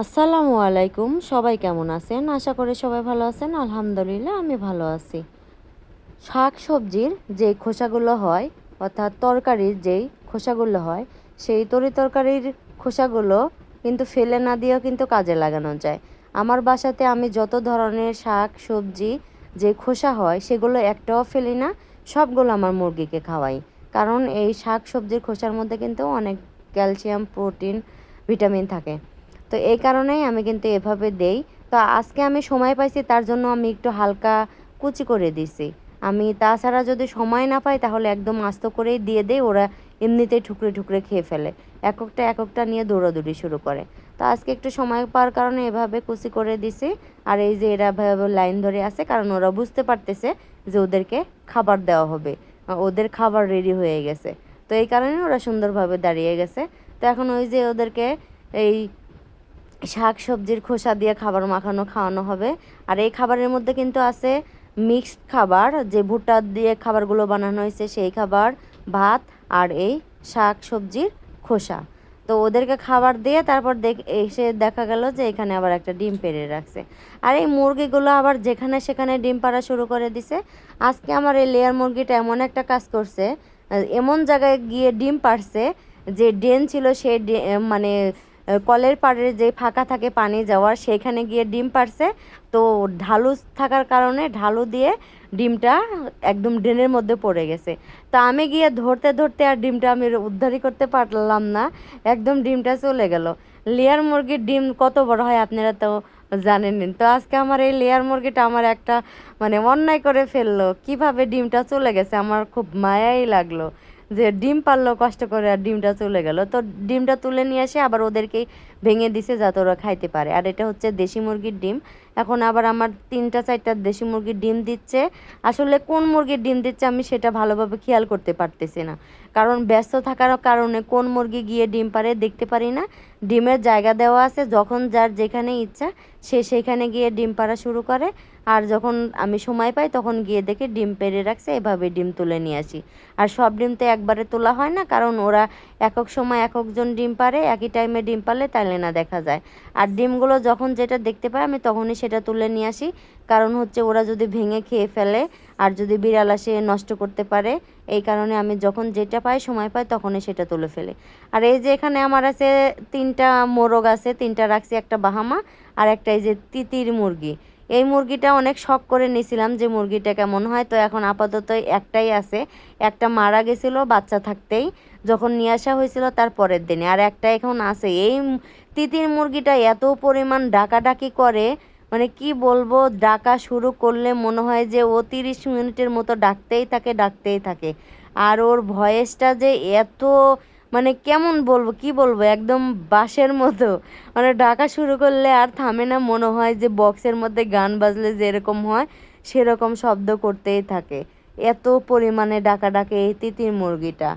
আসসালামু আলাইকুম, সবাই কেমন আছেন? আশা করে সবাই ভালো আছেন। আলহামদুলিল্লাহ, আমি ভালো আছি। শাক সবজির যে খোসাগুলো হয়, অর্থাৎ তরকারির যেই খোসাগুলো হয়, সেই তরি তরকারির খোসাগুলো কিন্তু ফেলে না দিয়েও কিন্তু কাজে লাগানো যায়। আমার বাসাতে আমি যত ধরনের শাক, সবজি যে খোসা হয়, সেগুলো একটাও ফেলি না, সবগুলো আমার মুরগিকে খাওয়াই। কারণ এই শাক সবজির খোসার মধ্যে কিন্তু অনেক ক্যালসিয়াম, প্রোটিন, ভিটামিন থাকে। তো এই কারণেই আমি কিন্তু এভাবে দেই। তো আজকে আমি সময় পাইছি, তার জন্য আমি একটু হালকা কুচি করে দিছি। আমি তাছাড়া যদি সময় না পাই, তাহলে একদম আস্ত করেই দিয়ে দেই, ওরা এমনিতেই ঠুকরে ঠুকরে খেয়ে ফেলে। এককটা এককটা নিয়ে দৌড়াদৌড়ি শুরু করে। তো আজকে একটু সময় পাওয়ার কারণে এভাবে কুচি করে দিছি। আর এই যে এরা ভাবে লাইন ধরে আছে, কারণ ওরা বুঝতে পারতেছে যে ওদেরকে খাবার দেওয়া হবে। ওদের খাবার রেডি হয়ে গেছে। তো এই কারণে ওরা সুন্দরভাবে দাঁড়িয়ে গেছে। তো এখন ওই যে ওদেরকে এই শাক সবজির খোসা দিয়ে খাবার মাখানো, খাওয়ানো হবে। আর এই খাবারের মধ্যে কিন্তু আছে মিক্সড খাবার, যে ভুট্টা দিয়ে খাবারগুলো বানানো হয়েছে সেই খাবার, ভাত আর এই শাক সবজির খোসা। তো ওদেরকে খাবার দিয়ে তারপর দেখ, এসে দেখা গেল যে এখানে আবার একটা ডিম পেড়ে রাখছে। আর এই মুরগিগুলো আবার যেখানে সেখানে ডিম পাড়া শুরু করে দিছে। আজকে আমার এই লেয়ার মুরগিটা এমন একটা কাজ করছে, এমন জায়গায় গিয়ে ডিম পাড়ছে, যে ড্রেন ছিল সেই মানে কলের পাড়ের যে ফাঁকা থাকে পানি যাওয়ার, সেইখানে গিয়ে ডিম পারছে তো ঢালু থাকার কারণে ঢালু দিয়ে ডিমটা একদম ড্রেনের মধ্যে পড়ে গেছে। তো আমি গিয়ে ধরতে ধরতে আর ডিমটা আমি উদ্ধারই করতে পারলাম না, একদম ডিমটা চলে গেল। লেয়ার মুরগির ডিম কত বড় হয় আপনারা তো জানেন তো আজকে আমার এই লেয়ার মুরগিটা আমার একটা মানে অন্যায় করে ফেলল। কীভাবে ডিমটা চলে গেছে আমার খুব মায়াই লাগল। যে ডিম পারল, কষ্ট করে আর ডিমটা চলে গেল। তো ডিমটা তুলে নিয়ে এসে আবার ওদেরকে ভেঙে দিছে যাতে ওরা খাইতে পারে। আর এটা হচ্ছে দেশি মুরগির ডিম। এখন আবার আমার তিনটা, চারটা দেশি মুরগির ডিম দিচ্ছে। আসলে কোন মুরগির ডিম দিচ্ছে আমি সেটা ভালোভাবে খেয়াল করতে পারতেছি না। কারণ ব্যস্ত থাকার কারণে কোন মুরগি গিয়ে ডিম পারে দেখতে পারি না। ডিমের জায়গা দেওয়া আছে, যখন যার যেখানে ইচ্ছা সে সেখানে গিয়ে ডিম পাড়া শুরু করে। আর যখন আমি সময় পাই, তখন গিয়ে দেখি ডিম পেরে রাখছে, এভাবে ডিম তুলে নিয়ে আসি। আর সব ডিম তো একবারে তোলা হয় না, কারণ ওরা একক সময় এককজন ডিম পারে একই টাইমে ডিম পারলে তাইলে না দেখা যায়। আর ডিমগুলো যখন যেটা দেখতে পাই, আমি তখনই সেটা তুলে নিয়ে আসি। কারণ হচ্ছে ওরা যদি ভেঙে খেয়ে ফেলে, আর যদি বিড়াল আসে নষ্ট করতে পারে, এই কারণে আমি যখন যেটা পাই, সময় পাই, তখনই সেটা তুলে ফেলি। আর এই যে এখানে আমার আছে তিনটা মোরগ আছে, তিনটা রাখছি, একটা বাহামা আর একটা এই যে তিতির মুরগি। এই মুরগিটা অনেক শখ করে নিয়েছিলাম যে মুরগিটা কেমন হয়। তো এখন আপাতত একটাই আছে। একটা মারা গেছিল বাচ্চা থাকতেই। যখন নিয়ে আসা হয়েছিল তার পরের দিনে। আর একটা এখন আছে। এই তিতির মুরগিটা এত পরিমাণ ডাকাডাকি করে মানে কি বলব, ডাকা শুরু করলে মনে হয় যে ও তিরিশ মিনিটের মতো ডাকতেই থাকে ডাকতেই থাকে। আর ওর ভয়েসটা যে এত মানে কেমন বলব, কি বলব, একদম বাসের মতো। মানে ডাকা শুরু করলে আর থামে না মনে হয় যে বক্সের মধ্যে গান বাজলে যেরকম হয়, সেরকম শব্দ করতেই থাকে। এত পরিমাণে ডাকা ডাকে এই তিতির মুরগিটা।